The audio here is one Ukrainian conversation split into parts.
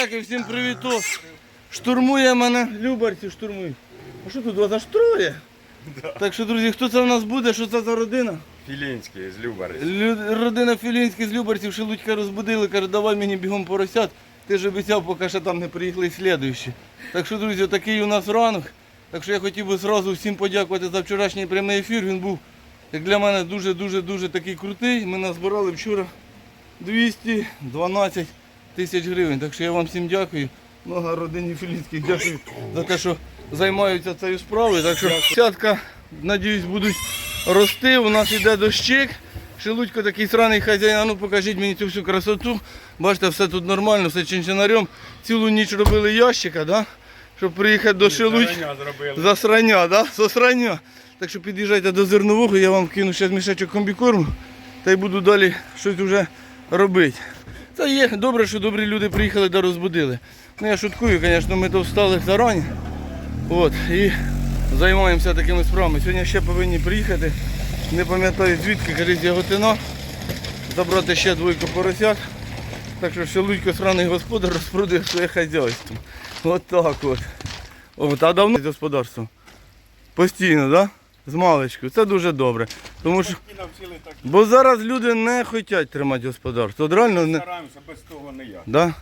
друзяки, всім привітос. Штурмує мене, Любарці штурмують. А що тут вас аж троє? Так що, друзі, хто це в нас буде, що це за родина? Філінський з Любари. Лю- Родина Філінських з Любарців Шелудька розбудили, каже, давай мені бігом поросят. Ти ж обіцяв, поки ще там не приїхали слідуючі. Так що, друзі, такий у нас ранок. Так що я хотів би зразу всім подякувати за вчорашній прямий ефір. Він був, як для мене, дуже-дуже-дуже такий крутий. Ми назбирали вчора 212 тисяч гривень. Так що я вам всім дякую. Много родині Філінських дякую за те, що займаються цією справою. Так що сятка, надіюсь, будуть рости. У нас іде дощик. Шелудько такий сраний хазяїн, а ну покажіть мені цю всю красоту. Бачите, все тут нормально, все чинчинарем. Цілу ніч робили ящика, да? щоб приїхати до Шелудька. Зробили. Засрання, да? Засрання. Так що під'їжджайте до зернового, я вам кину ще мішечок комбікорму та й буду далі щось вже робити. Це є добре, що добрі люди приїхали да розбудили. Ну я шуткую, звісно, ми то встали зарані. От, і займаємося такими справами. Сьогодні ще повинні приїхати. Не пам'ятаю звідки, кажуть, Яготина. Забрати ще двойку поросят. Так що Шелудько сраний господар розпродає своє хазяйство. От так от. От, а давно господарство. Постійно, так? Да? З маличку. Це дуже добре. Тому що, бо зараз люди не хочуть тримати господарство. От реально не. Стараємося, без того не я. Да?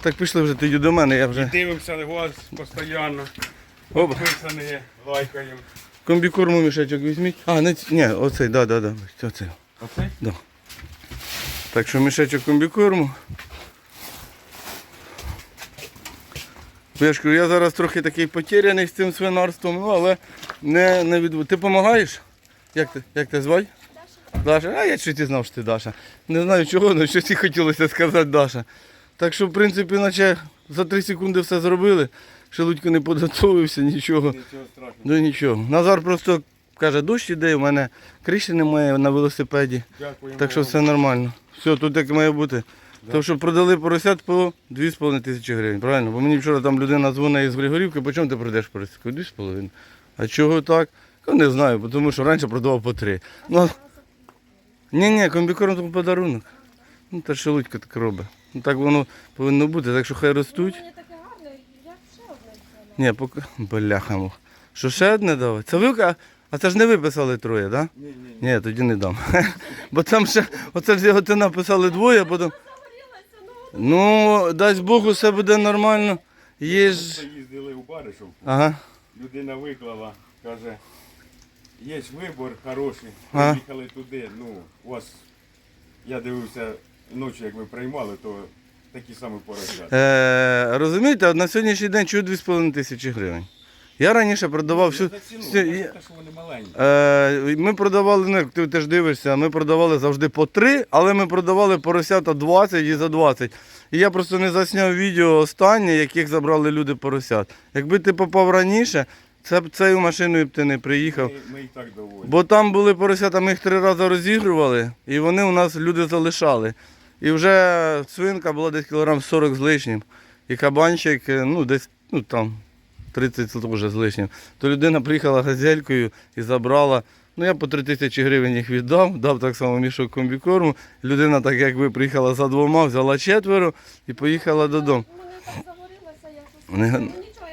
Так пішли вже тоді до мене, я вже Дивимося вас постійно. Підписані, лайкаємо. комбікорму мішечок візьміть. А, не ць- ні, оцей, да, да, да. Оцей. Оце? Так що мішечок комбікорму. Я ж кажу, я зараз трохи такий потеряний з цим свинарством, ну, але не, не відбу. Ти допомагаєш? Як ти, як ти звай? Даша. Даша? А я чуть і знав, що ти Даша. Не знаю чого, але щось і хотілося сказати Даша. Так що, в принципі, наче за 3 секунди все зробили. Шелудько не підготовився, нічого. Нічого страшного. Ну нічого. Назар просто каже, дощ іде, у мене криші немає на велосипеді. Дякуємо. Так що все нормально. Все, тут як має бути. Тому що продали поросят по 2,5 тисячі гривень, правильно? Бо мені вчора там людина дзвонить із Григорівки, по чому ти продаєш поросятку? 2,5. А чого так? Я не знаю, бо тому що раніше продавав по 3. Ну, ні, ні, комбікорм тому подарунок. Ну, та шелудька так робить. Ну, так воно повинно бути, так що хай ростуть. Мені таке гарне, я ще одне. Ні, поки. Бляха мух. Що ще одне дали? Це ви, а- це ж не ви писали троє, так? Да? Ні, ні, ні. Ні, тоді не дам. Бо там ще, оце ж його ти написали двоє, а потім. Ну дасть Бог, усе буде нормально. Є ж. Їздили у Баришовку. Ага. Людина виклала, каже, є вибор хороший. Ага. Ми їхали туди. Ну, у вас, я дивився ночі, як ви приймали, то такі самі поросята. Е, розумієте, от на сьогоднішній день чую 2,5 тисячі гривень. Я раніше продавав всю. Всю- бачите, що вони маленькі. Е, ми продавали, ну як ти теж дивишся, ми продавали завжди по 3, але ми продавали поросята 20 і за 20. І я просто не засняв відео останнє, яких забрали люди поросят. Якби ти попав раніше, це б цією машиною б ти не приїхав. Ми, ми і так доволі. Бо там були поросята, ми їх три рази розігрували, і вони у нас люди залишали. І вже свинка була десь кілограм 40 з лишнім. І кабанчик, е, ну десь ну, там 30 теж з лишнім. То людина приїхала газелькою і забрала. Ну я по 3 тисячі гривень їх віддав, дав так само мішок комбікорму. Людина, так як ви приїхала за двома, взяла четверо і поїхала додому. Не-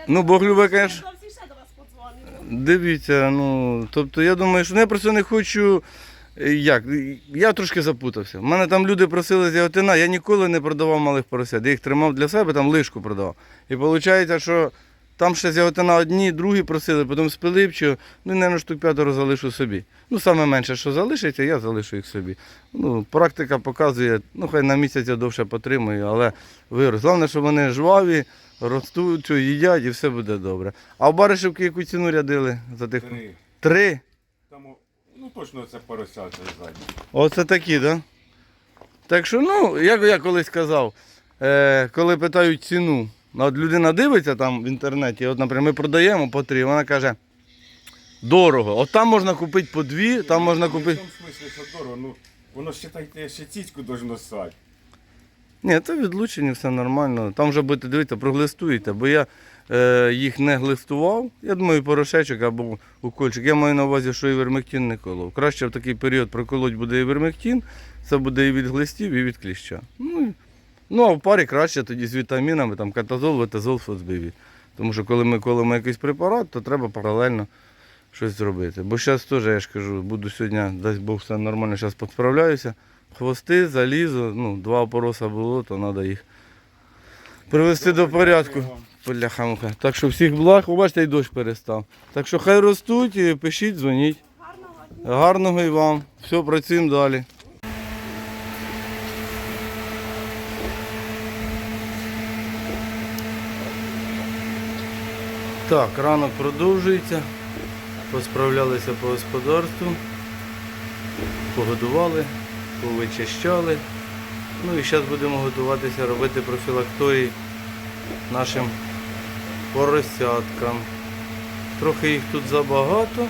Ну Бог любить, подзвоню. Дивіться, ну тобто я думаю, що ну, я просто не хочу. е, Як? Я трошки запутався. У мене там люди просили з яготина, я ніколи не продавав малих поросят. Я їх тримав для себе, там лишку продавав. І виходить, що там ще з яготина одні, другі просили, потім з Пилипчого, ну, мабуть, штук п'ятеро залишу собі. Ну, саме менше, що залишиться, я залишу їх собі. Ну, практика показує, ну хай на місяць я довше потримую, але вирос. Головне, що вони жваві, ростуть, їдять і все буде добре. А в Баришівки яку ціну рядили за тих? Три. Три? Там, ну точно це поросята ззаді. Оце такі, так? Да? Так що, ну, як я колись казав, е, коли питають ціну, ну, от людина дивиться там в інтернеті, от, наприклад, ми продаємо по три, вона каже, дорого. От там можна купити по дві, там можна купити. В тому смислі, що дорого, ну воно ж считайте, ще цицьку должно ссати. Ні, це відлучені, все нормально. Там вже будете дивитися, проглистуєте, бо я е, їх не глистував. Я думаю, порошечок або укольчик. Я маю на увазі, що і вермектин не колов. Краще в такий період проколоть буде і вермектин, це буде і від глистів, і від кліща. Ну, і Ну, а в парі краще тоді з вітамінами, там катазол, ветазол, фосбиві. Тому що коли ми колимо якийсь препарат, то треба паралельно щось зробити. Бо зараз теж, я ж кажу, буду сьогодні, дасть Бог, все нормально, зараз посправляюся. Хвости, залізо, ну, два опороса було, то треба їх привести до порядку. Бляха-муха. Так що всіх благ, ви бачите, і дощ перестав. Так що хай ростуть, пишіть, дзвоніть. Гарного і вам. Все, працюємо далі. Так, ранок продовжується. Посправлялися по господарству, погодували, повичищали. Ну і зараз будемо готуватися робити профілакторії нашим поросяткам. Трохи їх тут забагато.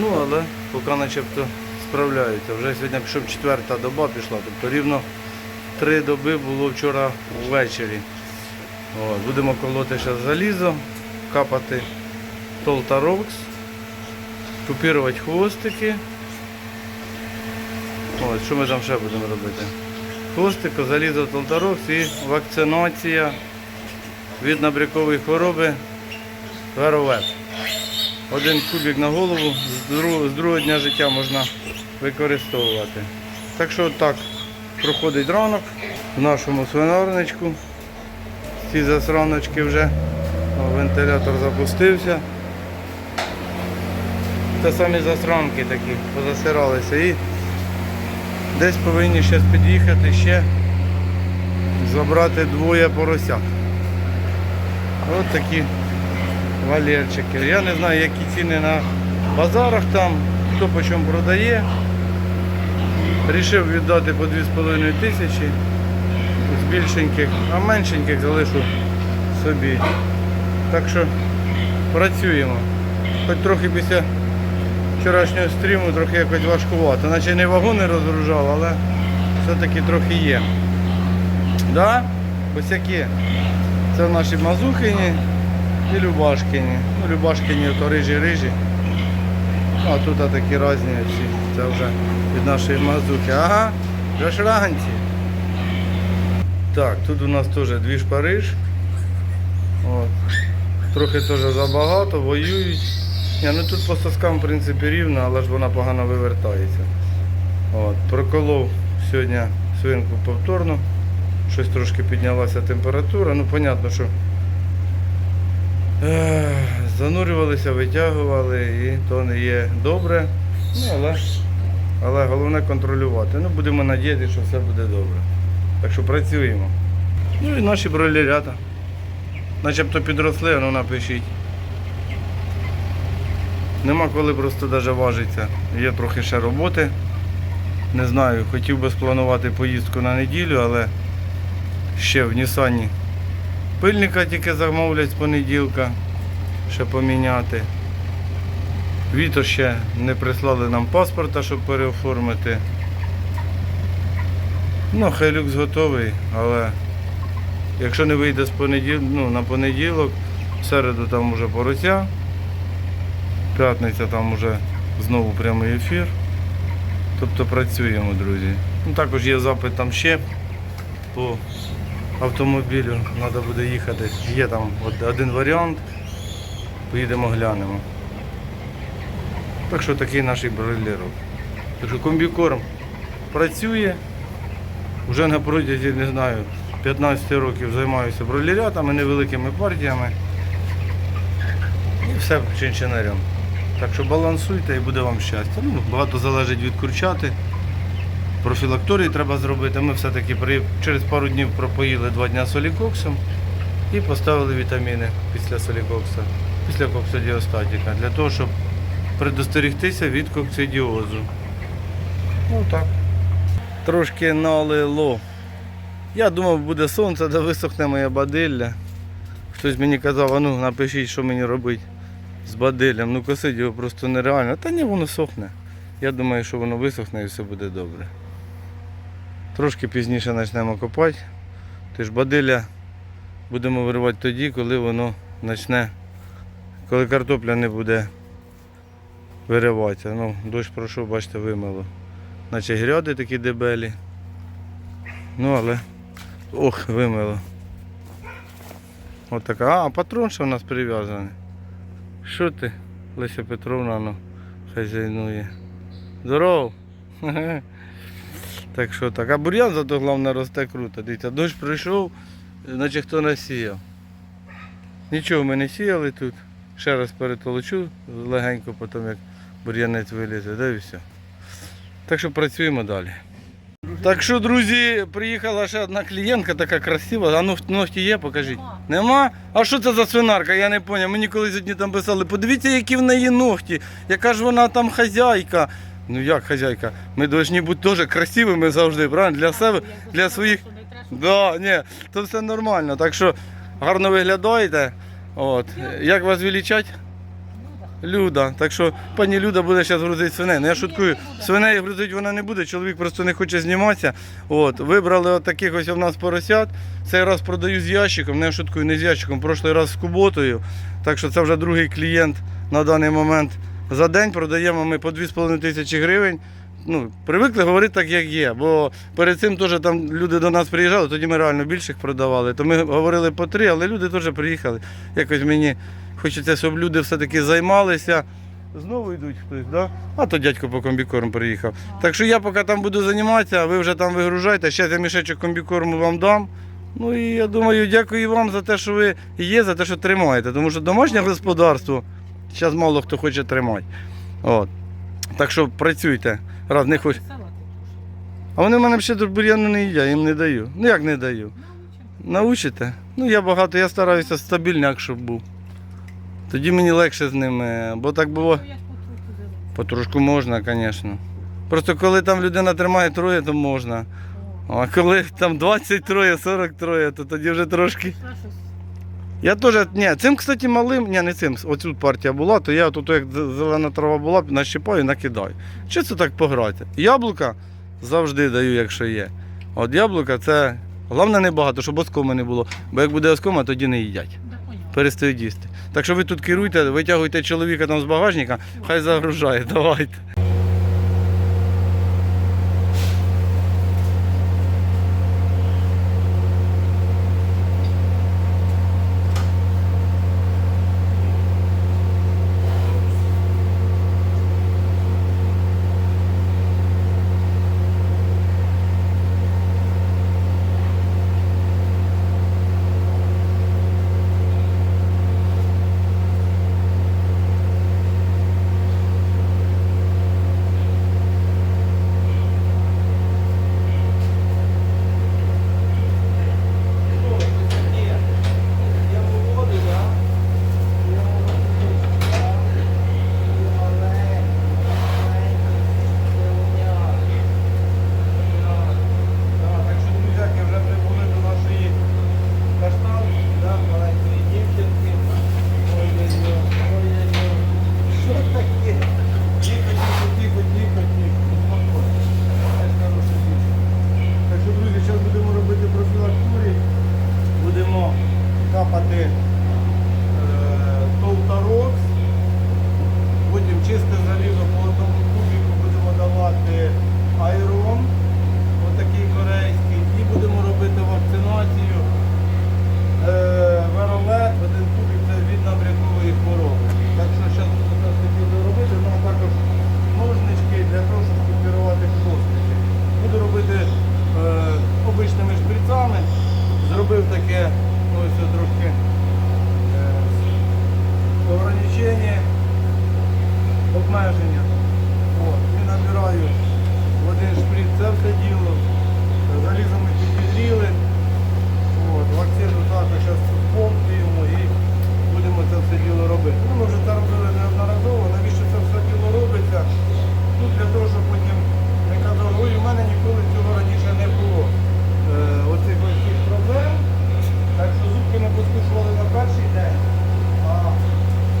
Ну, але поки начебто справляються. Вже сьогодні пішов четверта доба пішла, тобто рівно три доби було вчора ввечері. От, будемо колоти зараз залізо, капати толтарокс, купірувати хвостики. От, що ми там ще будемо робити? Хвостико, залізо толтарокс і вакцинація від набрякової хвороби веровет. Один кубик на голову з другого, з другого дня життя можна використовувати. Так що так проходить ранок в нашому свинарничку. Ці засраночки вже вентилятор запустився. Те самі засранки такі позасиралися і десь повинні зараз під'їхати ще забрати двоє поросят. От такі валерчики. Я не знаю, які ціни на базарах там, хто по чому продає. Рішив віддати по 2,5 тисячі більшеньких, а меншеньких залишу собі. Так що працюємо. Хоч трохи після вчорашнього стріму трохи якось важкувато. Наче не вагони розгружав, але все-таки трохи є. Да? Босяки. Це наші мазухині і Любашкині. Ну, Любашкині то рижі-рижі. А тут такі різні всі. Це вже від нашої мазухи. Ага, вже ж ранці. Так, тут у нас теж дві шпариж. От. Трохи теж забагато, воюють. Ні, ну тут по соскам в принципі рівно, але ж вона погано вивертається. От. Проколов сьогодні свинку повторно. Щось трошки піднялася температура. Ну, понятно, що ех, занурювалися, витягували і то не є добре. Ну, але, але головне контролювати. Ну, будемо надіятися, що все буде добре. Так що працюємо. Ну і наші бройлерята. Начебто підросли, ну напишіть. Нема коли просто навіть важиться. Є трохи ще роботи. Не знаю, хотів би спланувати поїздку на неділю, але ще в Нісані пильника тільки замовлять з понеділка, ще поміняти. Віто ще не прислали нам паспорта, щоб переоформити. Ну, Хайлюкс готовий, але якщо не вийде з понеділ... ну, на понеділок, в середу там уже порося, п'ятниця там уже знову прямий ефір. Тобто працюємо, друзі. Ну, також є запит там ще по автомобілю, треба буде їхати. Є там один варіант. Поїдемо глянемо. Так що такий наш бройлерок. Так що комбікорм працює. Вже на протязі, не знаю, 15 років займаюся бройлерятами, невеликими партіями. І все чинчинарем. Так що балансуйте і буде вам щастя. Ну, багато залежить від курчати. Профілакторії треба зробити. Ми все-таки при... через пару днів пропоїли два дні солікоксом і поставили вітаміни після солікокса, після коксидіостатіка, для того, щоб предостерігтися від коксидіозу. Ну так. Трошки налило. Я думав, буде сонце, де висохне моя бадилля. Хтось мені казав, а ну напишіть, що мені робити з бадиллям. Ну косить його просто нереально. Та ні, воно сохне. Я думаю, що воно висохне і все буде добре. Трошки пізніше почнемо копати. Тож бадилля будемо виривати тоді, коли воно почне, коли картопля не буде вириватися. Ну, дощ пройшов, бачите, вимило. Наче гряди такі дебелі. Ну але Ох, вимило. От така. А, патрон ще у нас прив'язаний. Що ти, Леся Петровна, ну, хазяйнує. Здоров. Так що так. А бур'ян зато головне росте круто. Дивіться, дощ прийшов, наче хто насіяв. Нічого ми не сіяли тут. Ще раз перетолочу легенько, потім як бур'янець вилізе, да і все. Так що працюємо далі. Так що, друзі, приїхала ще одна клієнтка, така красива. А ну ногті є, покажіть. Нема? А що це за свинарка? Я не зрозумів. Мені колись одні там писали, подивіться, які в неї ногті, яка ж вона там хазяйка. Ну як хазяйка? Ми повинні бути теж красивими завжди, правильно? Для себе, для своїх. Да, ні, то все нормально. Так що гарно виглядаєте. От. Як вас величать? Люда. Так що пані Люда буде зараз грузити свиней. Ну я шуткую, свиней грузити вона не буде, чоловік просто не хоче зніматися. От. Вибрали от таких ось у нас поросят. Цей раз продаю з ящиком, не шуткую, не з ящиком, прошлий раз з куботою. Так що це вже другий клієнт на даний момент. За день продаємо ми по 2,5 тисячі гривень. Ну, привикли говорити так, як є. Бо перед цим теж там люди до нас приїжджали, тоді ми реально більших продавали. То ми говорили по три, але люди теж приїхали. Якось мені хочеться, щоб люди все-таки займалися. Знову йдуть хтось, да? а то дядько по комбікорму приїхав. Так що я поки там буду займатися, а ви вже там вигружайте. Ще я мішечок комбікорму вам дам. Ну і я думаю, дякую вам за те, що ви є, за те, що тримаєте. Тому що домашнє господарство зараз мало хто хоче тримати. От. Так що працюйте. Раз не. А вони в мене ще тут бур'яну не їдять, їм не даю. Ну як не даю? Научите? Ну я багато, я стараюся стабільняк, щоб був. Тоді мені легше з ними, бо так було. Потрошку можна, звісно. Просто коли там людина тримає троє, то можна. А коли там 23, 43, то тоді вже трошки. Я теж, ні, цим, кстати, малим, ні, не цим, оцю партія була, то я тут, як зелена трава була, нащипаю, накидаю. Що це так пограти? Яблука завжди даю, якщо є. От яблука це головне не багато, щоб оскоми не було. Бо як буде оскома, тоді не їдять. Перестають їсти. Так що ви тут керуйте, витягуйте чоловіка там з багажника, хай загружає, давайте. Обмеження. От, і набираю в один шприц це все діло. Залізо ми підігріли. Вакцину також зараз збомблюємо і будемо це все діло робити. Ну, ми вже це робили неодноразово, навіщо це все діло робиться? Ну, для того, щоб потім не казали, ой, у мене ніколи цього раніше не було. Е, оцих ось цих проблем. Так що зубки ми послушували на перший день. А,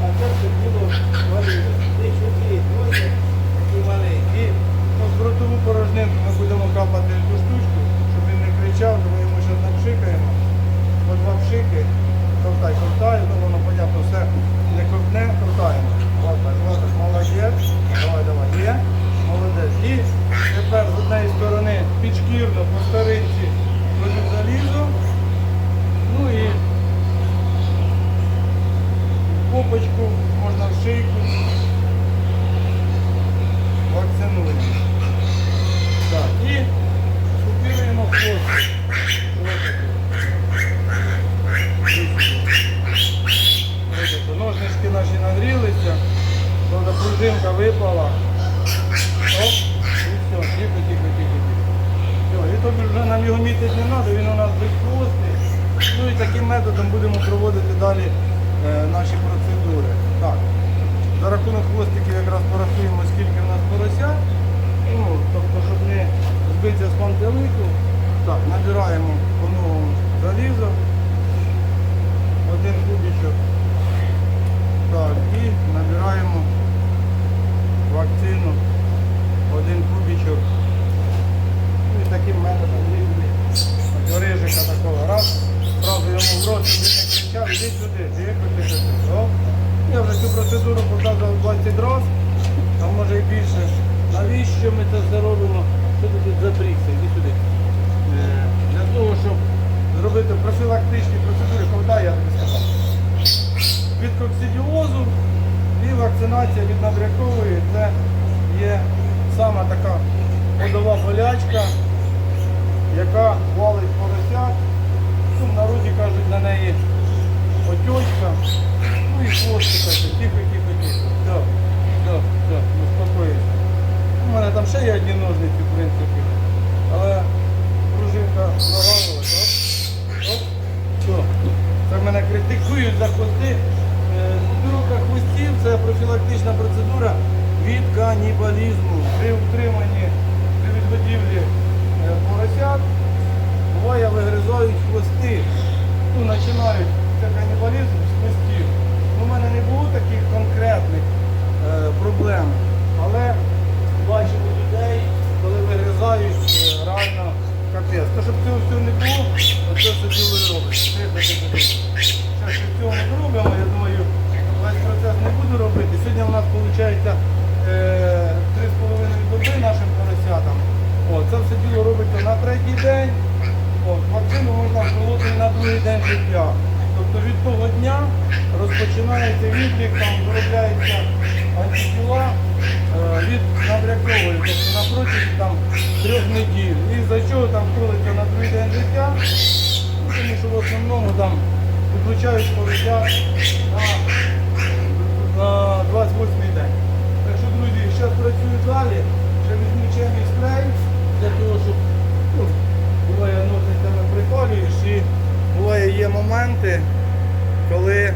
а це все діло валили. Ті дуже такі маленькі. Ну, з ротову порожнинку ми будемо капати цю штучку, щоб він не кричав, то ми йому ще там пшикаємо. По два пшики, ковтай, ковтай, то воно, понятно, все не ковтне, ковтаємо. От так, от так, молодець. Давай, давай, є. Молодець. І тепер з однієї сторони підшкірно по старинці кладемо залізо, і таким методом будемо проводити далі е, наші процедури. Так. За рахунок хвостиків якраз порахуємо, скільки в нас порося. Ну, тобто, щоб не збитися з пантелику. Так, набираємо по новому залізо. Один кубічок. Так, і набираємо вакцину. Один кубічок. Ну і таким методом рижика такого раз. Зразу йому в рот, він не кричав, іди сюди, тихо. Оп. Я вже цю процедуру показував 20 разів, а може і більше. Навіщо ми це все робимо? Що ти тут запрігся? Іди сюди. Е, Для того, щоб зробити профілактичні процедури, коли я тобі сказав. Від коксидіозу і вакцинація від набрякової це є сама така ходова болячка, яка валить поросят. Ну, в народі кажуть на неї отьочка. Ну і хвостика, що тихо, тихо, тихо. Так, так, так, успокоїться. У мене там ще є одні ножниці, в принципі. Але пружинка все. Це мене критикують за хвости. Е, хвостів це профілактична процедура від канібалізму. При утриманні, при відгодівлі е, поросят буває вигризають хвости. Ну, починають це канібалізм з хвостів. Ну, У мене не було таких конкретних е, проблем, але бачимо людей, коли вигризають е, реально капець. То, щоб цього всього не було, оце все діло і робить. Зараз ми цього не робимо, я думаю, весь процес не буду робити. Сьогодні у нас виходить е, 3,5 доби нашим поросятам. О, це все діло робиться на третій день. От, вакцину можна вколоти і на другий день життя. Тобто від того дня розпочинається відлік, там виробляється антитіла е, від на протязі там, трьох неділь. І за чого там колиться на другий день життя? Тому що в основному там виключають поросят на, на 28 день. Так що, друзі, зараз працюю далі, ще візьму чемний спрей для того, щоб ну, буває носицями припалюєш і буває є моменти, коли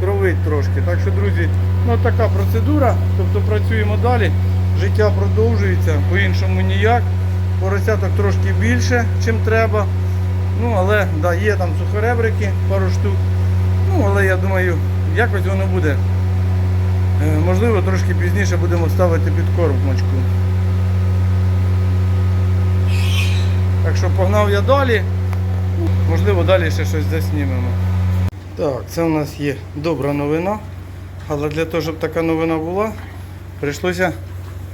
кровить трошки. Так що, друзі, ну така процедура, тобто працюємо далі, життя продовжується, по-іншому ніяк. Поросяток трошки більше, чим треба. Ну, але да, є там сухоребрики, пару штук. Ну, але я думаю, якось воно буде. Е, Можливо, трошки пізніше будемо ставити підкормочку. Так що погнав я далі. Можливо, далі ще щось заснімемо. Так, це у нас є добра новина. Але для того, щоб така новина була, прийшлося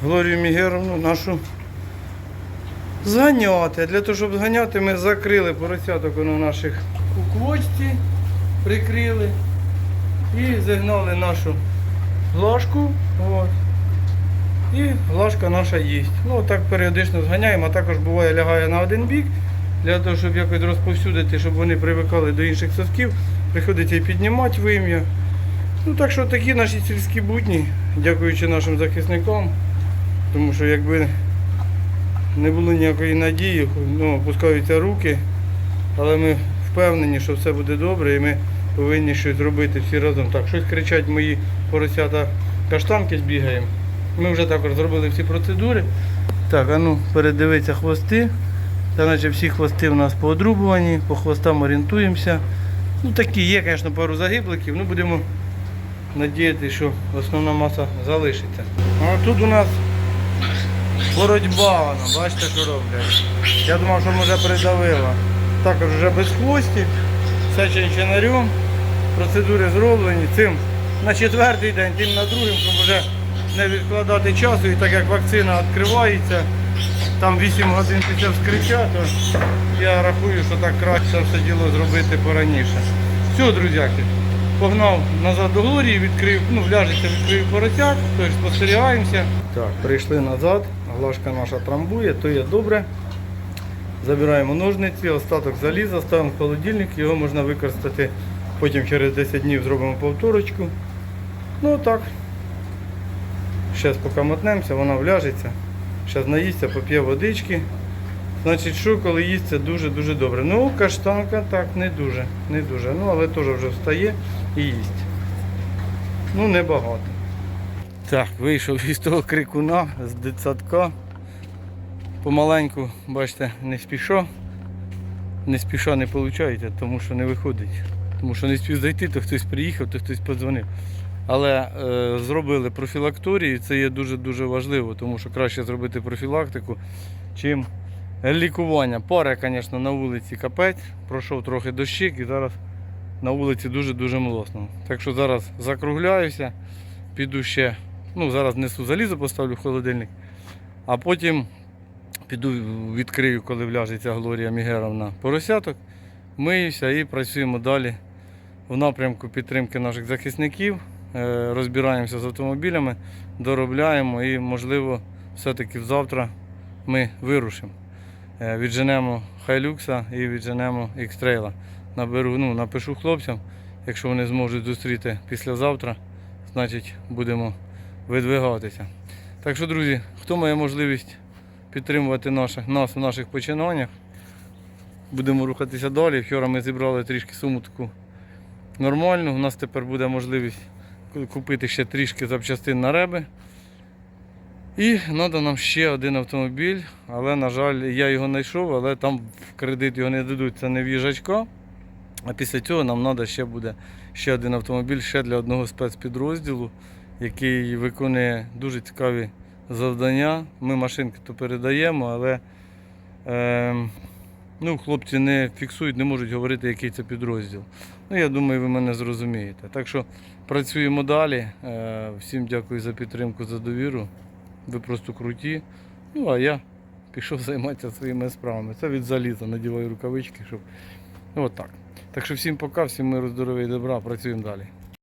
Глорію Мігеровну нашу зганяти. Для того, щоб зганяти, ми закрили поросяток воно наших у квочці, прикрили і загнали нашу глажку. От. І глажка наша їсть. Ну так періодично зганяємо, а також буває лягає на один бік. Для того, щоб якось розповсюдити, щоб вони привикали до інших сосків, приходиться і піднімати вим'я. Ну так що такі наші сільські будні, дякуючи нашим захисникам. Тому що якби не було ніякої надії, ну, опускаються руки, але ми впевнені, що все буде добре і ми повинні щось робити всі разом. Так, щось кричать мої поросята каштанки збігаємо. Ми вже також зробили всі процедури. Так, а ну передивиться хвости. Та наче всі хвости у нас поодрубувані, по хвостам орієнтуємося. Ну такі є, звісно, пару загибликів, ну будемо надіятися, що основна маса залишиться. А тут у нас боротьба, вона, бачите, що роблять. Я думав, що може придавила. Також вже без хвостів, все чинчинарем, процедури зроблені. Цим на четвертий день, тим на другий, щоб вже не відкладати часу. І так як вакцина відкривається, там 8 годин після вскриття, то я рахую, що так краще все діло зробити пораніше. Все, друзяки, погнав назад до Глорії, відкрив, ну, вляжеться, відкрив поросяк, тож спостерігаємося. Так, прийшли назад, глажка наша трамбує, то є добре. Забираємо ножниці, остаток заліза, ставимо в холодильник, його можна використати потім через 10 днів зробимо повторочку. Ну так. Зараз поки мотнемося, вона вляжеться. Зараз наїсться, поп'є водички. Значить, що коли їсть, дуже-дуже добре. Ну, каштанка так, не дуже, не дуже. Ну, але теж вже встає і їсть. Ну, небагато. Так, вийшов із того крикуна з дитсадка. Помаленьку, бачите, не спішу. Не спіша не виходить, тому що не виходить. Тому що не спів зайти, то хтось приїхав, то хтось подзвонив. Але е, зробили профілакторію, це є дуже-дуже важливо, тому що краще зробити профілактику, чим лікування. Пора, звісно, на вулиці капець, пройшов трохи дощик і зараз на вулиці дуже-дуже млосно. Так що зараз закругляюся, піду ще, ну зараз несу залізо, поставлю в холодильник, а потім піду відкрию, коли вляжеться Глорія Мігеровна поросяток, миюся і працюємо далі в напрямку підтримки наших захисників. Е, Розбираємося з автомобілями, доробляємо і, можливо, все-таки завтра ми вирушимо. Е, Відженемо Хайлюкса і відженемо Ікстрейла. Наберу, ну, напишу хлопцям, якщо вони зможуть зустріти післязавтра, значить будемо видвигатися. Так що, друзі, хто має можливість підтримувати наших, нас в наших починаннях, будемо рухатися далі. Вчора ми зібрали трішки суму таку нормальну. У нас тепер буде можливість купити ще трішки запчастин на реби. І треба нам ще один автомобіль, але, на жаль, я його знайшов, але там в кредит його не дадуть, це не в їжачка. А після цього нам треба ще буде ще один автомобіль ще для одного спецпідрозділу, який виконує дуже цікаві завдання. Ми машинки то передаємо, але е, ну, хлопці не фіксують, не можуть говорити, який це підрозділ. Ну, я думаю, ви мене зрозумієте. Так що працюємо далі. Е, всім дякую за підтримку, за довіру. Ви просто круті. Ну, а я пішов займатися своїми справами. Це від заліза, надіваю рукавички, щоб. Ну, от так. Так що всім пока, всім миру, здоров'я і добра, працюємо далі.